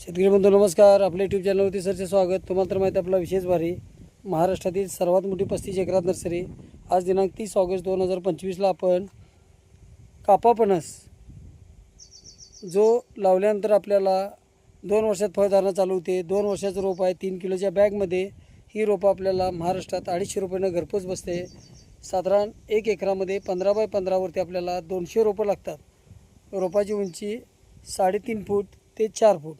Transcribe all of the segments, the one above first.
शेतकरी बंधू नमस्कार. आपल्या यूट्यूब चॅनलवरती सरचे स्वागत. तुम्हाला तर माहिती आहे आपला विशेष भारी. महाराष्ट्रातील सर्वात मोठी पस्तीस एकरात नर्सरी. आज दिनांक तीस ऑगस्ट दोन हजार पंचवीसला आपण कापापणस जो लावल्यानंतर आपल्याला दोन वर्षात फळधारणा चालू होते. दोन वर्षाचं रोप आहे तीन किलोच्या बॅगमध्ये. ही रोपं आपल्याला महाराष्ट्रात अडीचशे रुपयानं घरपोच बसते. साधारण एक एकरामध्ये पंधरा बाय पंधरावरती आपल्याला दोनशे रोपं लागतात. रोपाची उंची साडेतीन फूट ते चार फूट.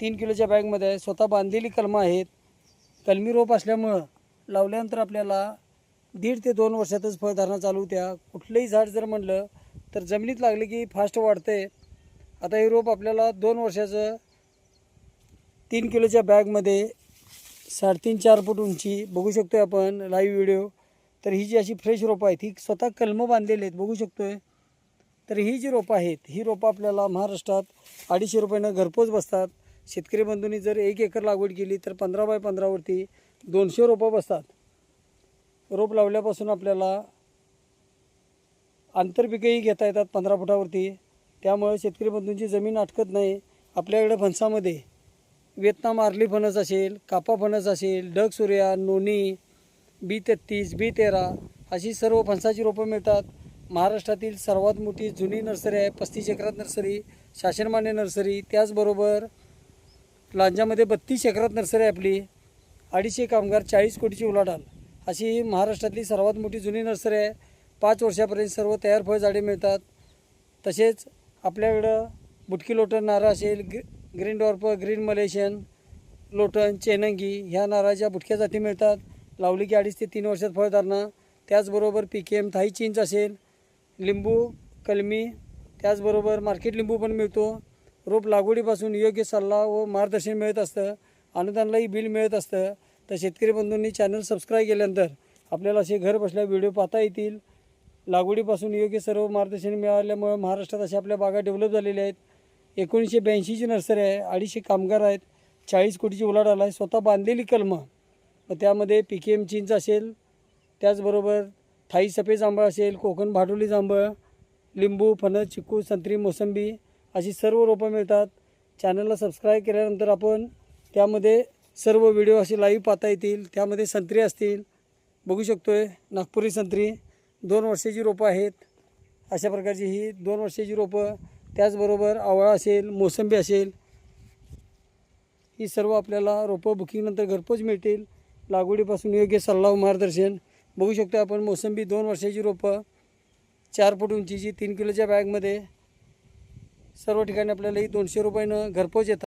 तीन किलोच्या बॅगमध्ये आहे स्वतः बांधलेली कलमं आहेत. कलमी रोप असल्यामुळं लावल्यानंतर आपल्याला दीड ते दोन वर्षातच फळधारणा चालू होत्या. कुठलंही झाड जर म्हणलं तर जमिनीत लागले की फास्ट वाढते आता हे रोप आपल्याला दोन वर्षाचं तीन किलोच्या बॅगमध्ये साडेतीन चार फूट उंची बघू शकतो आहे आपण लाईव्ह व्हिडिओ तर ही जी अशी फ्रेश रोपं आहेत ही स्वतः कलमं बांधलेली आहेत बघू शकतो आहे तर ही जी रोपं आहेत ही रोपं आपल्याला महाराष्ट्रात अडीचशे रुपयानं घरपोच बसतात. शेतकरी बंधूंनी जर एक एकर लागवड केली तर पंधरा बाय पंधरावरती दोनशे रोपं बसतात. रोप लावल्यापासून आपल्याला आंतरपिकंही घेता येतात पंधरा फुटावरती. त्यामुळे शेतकरी बंधूंची जमीन अटकत नाही. आपल्याकडे फणसामध्ये वेतनाम आर्ली फणस असेल कापा फणस असेल डग सूर्या नोनी बी तेहत्तीस बी तेरा अशी सर्व फणसाची रोपं मिळतात. महाराष्ट्रातील सर्वात मोठी जुनी नर्सरी आहे पस्तीस एकरात नर्सरी शासनमान्य नर्सरी. त्याचबरोबर लांजामध्ये बत्तीस एकरात नर्सरी आहे आपली. अडीचशे कामगार चाळीस कोटीची उलाढाल. अशी ही महाराष्ट्रातली सर्वात मोठी जुनी नर्सरी आहे. पाच वर्षापर्यंत सर्व तयार फळझाडे मिळतात. तसेच आपल्याकडं बुटकी लोटन नारळ असेल green green dwarf green Malaysian Lotan चेनंगी ह्या नारळाच्या बुटक्या जाती मिळतात. लावली की अडीच ते तीन वर्षात फळधारणा त्याचबरोबर पी के एम थाई चिंच असेल. लिंबू कलमी त्याचबरोबर मार्केट लिंबू पण मिळतो. रोप लागवडीपासून योग्य सल्ला व मार्गदर्शन मिळत असतं. अनुदानलाही बिल मिळत असतं. तर शेतकरी बंधूंनी चॅनल सबस्क्राईब केल्यानंतर आपल्याला असे घर बसल्या व्हिडिओ पाहता येतील. लागवडीपासून योग्य सर्व मार्गदर्शन मिळाल्यामुळे महाराष्ट्रात अशा आपल्या बागा डेव्हलप झालेल्या आहेत. एकोणीसशे ब्याऐंशीची नर्सरी आहे अडीचशे कामगार आहेत चाळीस कोटीची उलाढाल आहे स्वतः बांधलेली कलमं. व त्यामध्ये पी के एम चिंच असेल त्याचबरोबर थाई सफेद जांभळ असेल कोकण भाडोली जांभळ लिंबू फणस चिकू संत्री मोसंबी अशी सर्व रोपं मिळतात. चॅनलला सबस्क्राईब केल्यानंतर आपण त्यामध्ये सर्व व्हिडिओ असे लाईव्ह पाहता येतील. त्यामध्ये संत्री असतील. बघू शकतो आहे नागपुरी संत्री. दोन वर्षाची रोपं आहेत. अशा प्रकारची ही दोन वर्षाची रोपं. त्याचबरोबर आवळा असेल मोसंबी असेल ही सर्व आपल्याला रोपं बुकिंगनंतर घरपोच मिळतील. लागवडीपासून योग्य सल्ला व मार्गदर्शन. बघू शकतो आपण मोसंबी दोन वर्षाची रोपं. चार फूट उंचीची तीन किलोच्या बॅगमध्ये सर्व ठिकाणी आपल्याला ही दोनशे रुपयानं घरपोच येतात